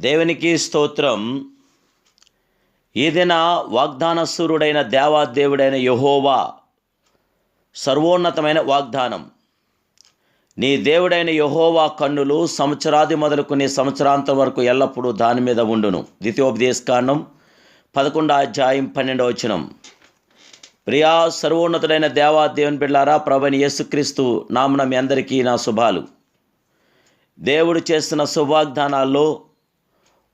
దేవునికి స్తోత్రం. ఏదైనా వాగ్దానసురుడైన దేవాదేవుడైన యహోవా సర్వోన్నతమైన వాగ్దానం. నీ దేవుడైన యహోవా కన్నులు సంవత్సరాది మొదలుకునే సంవత్సరాంతం వరకు ఎల్లప్పుడూ దాని మీద ఉండును. ద్వితీయోపదేశకాండం పదకొండో అధ్యాయం పన్నెండవ వచనం. ప్రియా సర్వోన్నతుడైన దేవా దేవుని ప్రభుని యేసుక్రీస్తు నామున మీ అందరికీ నా శుభాలు. దేవుడు చేస్తున్న శుభవాగ్దానాల్లో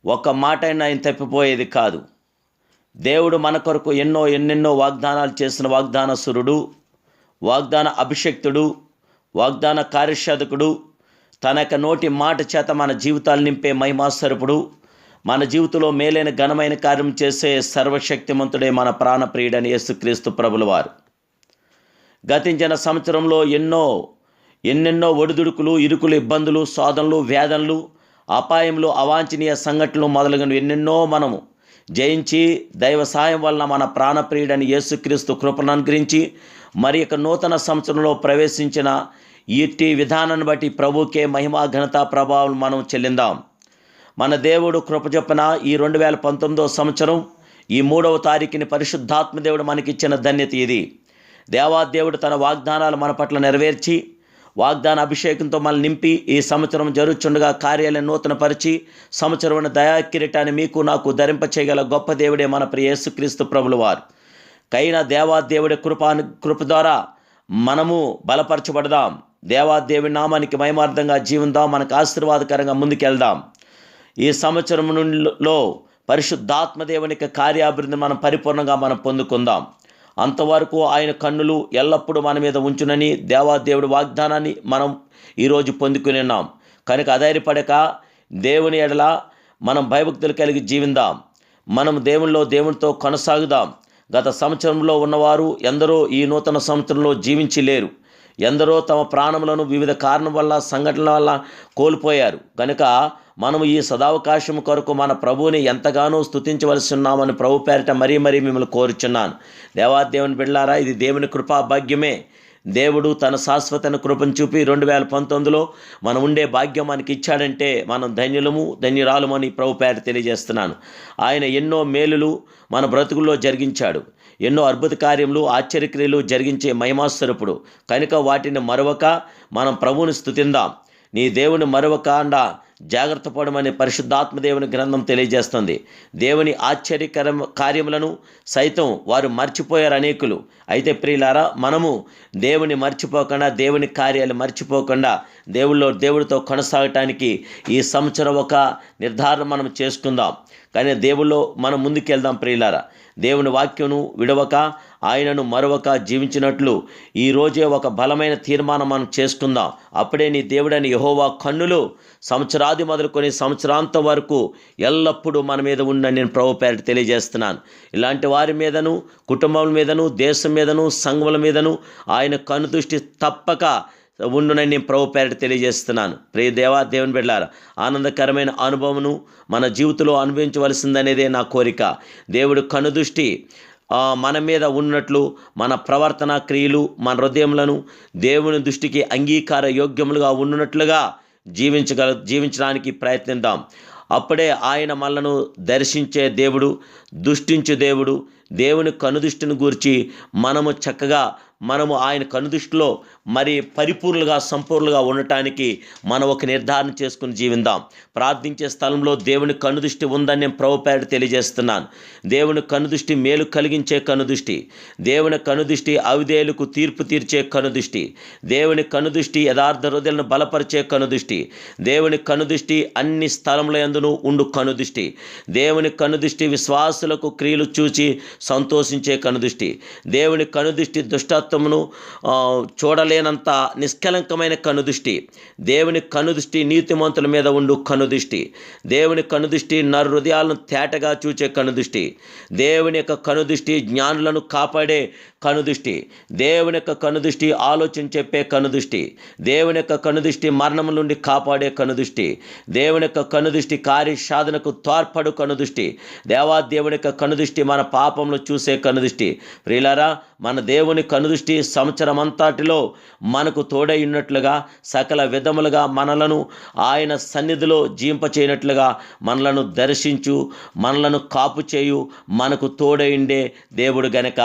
ఒక్క మాట అయినా ఆయన తప్పిపోయేది కాదు. దేవుడు మన కొరకు ఎన్నో ఎన్నెన్నో వాగ్దానాలు చేసిన వాగ్దానసురుడు వాగ్దాన అభిషక్తుడు వాగ్దాన కార్యసాధకుడు తన యొక్క నోటి మాట చేత మన జీవితాలు నింపే మహిమాస్వరూపుడు మన జీవితంలో మేలైన ఘనమైన కార్యం చేసే సర్వశక్తిమంతుడే మన ప్రాణప్రియుడని యేసుక్రీస్తు ప్రభుల వారు గతించిన సంవత్సరంలో ఎన్నో ఎన్నెన్నో ఒడిదుడుకులు ఇరుకులు ఇబ్బందులు సాధనలు వేదనలు అపాయంలో అవాంఛనీయ సంఘటనలు మొదలగునవి. ఎన్నెన్నో మనము జయించి దైవ సాయం వలన మన ప్రాణప్రియుడని యేసుక్రీస్తు కృపను అనుగ్రహించి మరి యొక్క నూతన సంవత్సరంలో ప్రవేశించిన ఇట్టి విధానాన్ని బట్టి ప్రభుకే మహిమా ఘనత ప్రభావం మనం చెల్లిందాం. మన దేవుడు కృప చొప్పున ఈ రెండు వేల పంతొమ్మిదో సంవత్సరం ఈ మూడవ తారీఖుని పరిశుద్ధాత్మ దేవుడు మనకిచ్చిన ధన్యత ఇది. దేవాదేవుడు తన వాగ్దానాలు మన పట్ల నెరవేర్చి వాగ్దాన అభిషేకంతో మనల్ని నింపి ఈ సంవత్సరం జరుగుచుండగా కార్యాలయం నూతనపరిచి సంవత్సరం దయా కిరీటాన్ని మీకు నాకు ధరింప చేయగల గొప్ప దేవుడే మన ప్రియ యేసుక్రీస్తు ప్రభులు వారు. కైన దేవాదేవుడి కృపా కృప ద్వారా మనము బలపరచబడదాం. దేవాదేవుడి నామానికి మయమార్థంగా జీవిందాం. మనకు ఆశీర్వాదకరంగా ముందుకెళ్దాం. ఈ సంవత్సరం నుండిలో పరిశుద్ధాత్మ దేవునికి కార్యాభివృద్ధి మనం పరిపూర్ణంగా మనం పొందుకుందాం. అంతవరకు ఆయన కన్నులు ఎల్లప్పుడూ మన మీద ఉంచునని దేవాదేవుడి వాగ్దానాన్ని మనం ఈరోజు పొందుకుని ఉన్నాం. కనుక అధైర్యపడక దేవుని ఎడల మనం భయభక్తులు కలిగి జీవిందాం. మనం దేవునిలో దేవునితో కొనసాగుదాం. గత సంవత్సరంలో ఉన్నవారు ఎందరో ఈ నూతన సంవత్సరంలో జీవించి లేరు. ఎందరో తమ ప్రాణములను వివిధ కారణం వల్ల సంఘటనల వల్ల కోల్పోయారు. కనుక మనము ఈ సదావకాశం కొరకు మన ప్రభువుని ఎంతగానో స్థుతించవలసి ఉన్నామని ప్రభు పేరిట మరీ మరీ మిమ్మల్ని కోరుచున్నాను. దేవాదేవుని బిళ్ళారా ఇది దేవుని కృపా భాగ్యమే. దేవుడు తన శాశ్వతన కృపను చూపి రెండు వేల పంతొమ్మిదిలో మనం ఉండే భాగ్యం మనకి ఇచ్చాడంటే మనం ధన్యులము ధన్యురాలమని ప్రభు పేరు తెలియజేస్తున్నాను. ఆయన ఎన్నో మేలులు మన బ్రతుకుల్లో జరిగించాడు. ఎన్నో అద్భుత కార్యములు ఆశ్చర్యక్రియలు జరిగించే మహిమాస్వరూపుడు. కనుక వాటిని మరొక మనం ప్రభువుని స్థుతిందాం నీ దేవుని మరొక అండ జాగ్రత్త పడమని పరిశుద్ధాత్మదేవుని గ్రంథం తెలియజేస్తుంది. దేవుని ఆశ్చర్యకర కార్యములను సైతం వారు మర్చిపోయారు అనేకులు. అయితే ప్రియులారా మనము దేవుని మర్చిపోకుండా దేవుని కార్యాలు మర్చిపోకుండా దేవుల్లో దేవుడితో కొనసాగటానికి ఈ సంవత్సరం ఒక నిర్ధారణ మనం చేసుకుందాం. కానీ దేవుల్లో మనం ముందుకెళ్దాం ప్రియులారా. దేవుని వాక్యను విడవక ఆయనను మరొక జీవించినట్లు. ఈ రోజే ఒక బలమైన తీర్మానం మనం చేసుకుందాం అప్పుడే నీ దేవుడని యహోవా కన్నులు సంవత్సరాది మొదలుకొని సంవత్సరాంతం వరకు ఎల్లప్పుడూ మన మీద ఉన్న నేను ప్రభు పేరిట తెలియజేస్తున్నాను. ఇలాంటి వారి మీదను కుటుంబం మీదను దేశం మీదను సంఘముల మీదను ఆయన కనుదృష్టి తప్పక ఉండునని నేను ప్రభు పేరిట తెలియజేస్తున్నాను. ప్రియ దేవా దేవుని బిడ్డారా ఆనందకరమైన అనుభవమును మన జీవితంలో అనుభవించవలసిందనేదే నా కోరిక. దేవుడు కనుదృష్టి మన మీద ఉన్నట్లు మన ప్రవర్తన క్రియలు మన హృదయములను దేవుని దృష్టికి అంగీకార యోగ్యములుగా ఉన్నట్లుగా జీవించగల జీవించడానికి ప్రయత్నిద్దాం. అప్పుడే ఆయన మనలను దర్శించే దేవుడు దుష్టించే దేవుడు దేవుని కనుదృష్టిని గూర్చి మనము చక్కగా మనము ఆయన కనుదృష్టిలో మరి పరిపూర్ణులుగా సంపూర్ణులుగా ఉండటానికి మనం ఒక నిర్ధారణ చేసుకుని జీవిందాం. ప్రార్థించే స్థలంలో దేవుని కనుదృష్టి ఉందని నేను ప్రభుపేట తెలియజేస్తున్నాను. దేవుని కనుదృష్టి మేలు కలిగించే కనుదృష్టి దేవుని కనుదృష్టి అవిధేయులకు తీర్పు తీర్చే కనుదృష్టి దేవుని కనుదృష్టి యథార్థ హృదయాలను బలపరిచే కనుదృష్టి దేవుని కనుదృష్టి అన్ని స్థలముల ఎందును ఉండు కనుదృష్టి దేవుని కనుదృష్టి విశ్వాసులకు క్రియలు చూచి సంతోషించే కనుదృష్టి. దేవుని కనుదృష్టి దుష్టత్వమును చూడలేనంత నిష్కలంకమైన కనుదృష్టి. దేవుని కనుదృష్టి నీతిమంతుల మీద ఉండు కనుదృష్టి. దేవుని కనుదృష్టి నరు హృదయాలను తేటగా చూచే కనుదృష్టి. దేవుని యొక్క కనుదృష్టి జ్ఞానులను కాపాడే కనుదృష్టి. దేవుని యొక్క కనుదృష్టి ఆలోచన చెప్పే కనుదృష్టి. దేవుని యొక్క కనుదృష్టి మరణం నుండి కాపాడే కనుదృష్టి. దేవుని యొక్క కనుదృష్టి కార్యసాధనకు తోడ్పడు కనుదృష్టి. దేవా దేవుని యొక్క కనుదృష్టి మన పాపంలో చూసే కనుదృష్టి. ప్రియులారా మన దేవుని కనుదృష్టి సంవత్సరం అంతటిలో మనకు తోడై ఉన్నట్లుగా సకల విధములుగా మనలను ఆయన సన్నిధిలో జీంపచేయనట్లుగా మనలను దర్శించు మనలను కాపు చేయు మనకు తోడైండే దేవుడు గనక.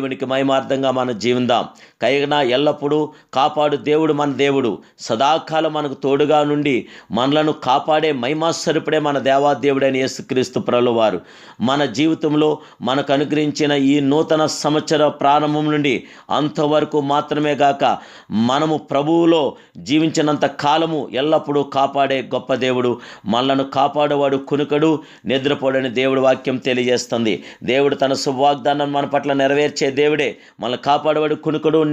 దేవునికి మహిమార్థంగా మనం జీవిందాం. కైనా ఎల్లప్పుడూ కాపాడు దేవుడు మన దేవుడు. సదాకాలం మనకు తోడుగా నుండి మనలను కాపాడే మహిమాస్వరూపుడే మన దేవాదేవుడైన యేసుక్రీస్తు ప్రభువారు. మన జీవితంలో మనకు అనుగ్రహించిన ఈ నూతన సంవత్సర ప్రారంభం నుండి అంతవరకు మాత్రమే గాక మనము ప్రభువులో జీవించినంత కాలము ఎల్లప్పుడూ కాపాడే గొప్ప దేవుడు. మనలను కాపాడేవాడు కునుకడు నిద్రపోడని దేవుడు వాక్యం తెలియజేస్తుంది. దేవుడు తన శుభవాగ్దానం మన పట్ల నెరవేర్చి దేవుడే మనల్ని కాపాడేవాడు కునుకుడు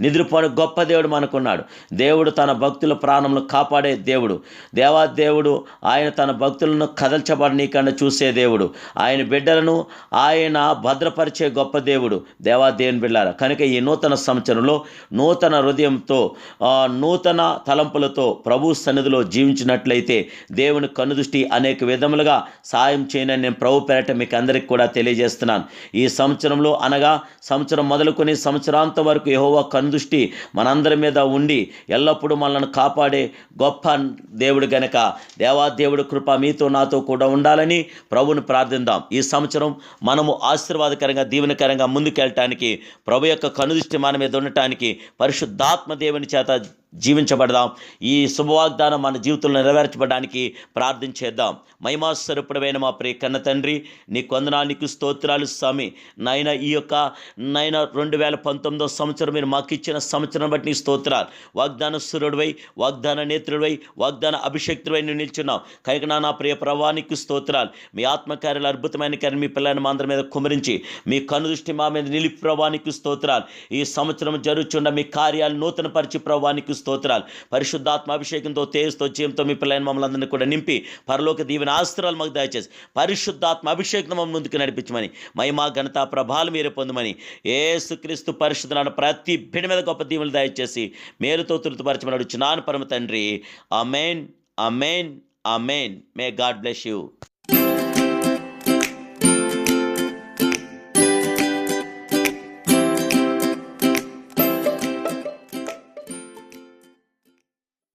నిద్రపోని గొప్ప దేవుడు మనకున్నాడు. దేవుడు తన భక్తుల ప్రాణములు కాపాడే దేవుడు. దేవా దేవుడు ఆయన తన భక్తులను కదల్చబడనీకన్నా చూసే దేవుడు. ఆయన బిడ్డలను ఆయన భద్రపరిచే గొప్ప దేవుడు. దేవా దేవుని బిడ్డార కనుక ఈ నూతన సంవత్సరంలో నూతన హృదయంతో నూతన తలంపులతో ప్రభు సన్నిధిలో జీవించినట్లయితే దేవుని కనుదృష్టి అనేక విధములుగా సాయం చేయనని నేను ప్రభు పేరట మీకు అందరికీ కూడా తెలియజేస్తున్నాను. ఈ సంవత్సరంలో అనగా సంవత్సరం మొదలుకొని సంవత్సరాంతం వరకు యహోవా కందుష్టి మనందరి మీద ఉండి ఎల్లప్పుడూ మనల్ని కాపాడే గొప్ప దేవుడు గనక దేవాదేవుడి కృప మీతో నాతో కూడా ఉండాలని ప్రభుని ప్రార్థిద్దాం ఈ సంవత్సరం మనము ఆశీర్వాదకరంగా దీవెనకరంగా ముందుకెళ్ళటానికి ప్రభు యొక్క కనుదృష్టి మన మీద ఉండటానికి పరిశుద్ధాత్మ దేవుని చేత జీవించబడదాం. ఈ శుభవాగ్దానం మన జీవితంలో నెరవేర్చబడడానికి ప్రార్థించేద్దాం. మహిమాస్వరూపుడమైన మా ప్రియ కన్న తండ్రి నీ కొందనానికి స్తోత్రాలు స్వామి. నాయన ఈ యొక్క నాయన రెండు వేల పంతొమ్మిదో సంవత్సరం మీరు మాకు ఇచ్చిన సంవత్సరం బట్టి నీ స్తోత్రాలు. వాగ్దాన సురుడివై వాగ్దాన నేత్రుడివై వాగ్దాన అభిషక్తుడివై నువ్వు నిల్చున్నావు. కనుక నా నా ప్రియ ప్రవానికి స్తోత్రాలు. మీ ఆత్మకార్యాలు అద్భుతమైన కార్యం మీ పిల్లల్ని మా అందరి మీద కుమరించి మీ కనుదృష్టి మా మీద నిలిపి ప్రవానికి స్తోత్రాలు. ఈ సంవత్సరం జరుగుచున్న మీ కార్యాలు నూతన పరిచి ప్రవానికి స్తోత్రాలు. పరిశుద్ధాత్మ అభిషేకంతో తేజతో జీవంతో మీ పిల్లలైన మమ్మల్ని అందరినీ కూడా నింపి పరలోక దీవెన ఆస్త్రాలు మాకు దయచేసి పరిశుద్ధాత్మ అభిషేకం మమ్మల్ని ముందుకు నడిపించమని మహిమా ఘనత ప్రభాలు మీరే పొందమని ఏసుక్రీస్తు పరిశుద్ధన ప్రతి బిడ మీద గొప్ప దీవులు దయచేసి మేలుతో తృప్తిపరచమని అడుచున్నాను పరమ తండ్రి amen amen amen may God bless you.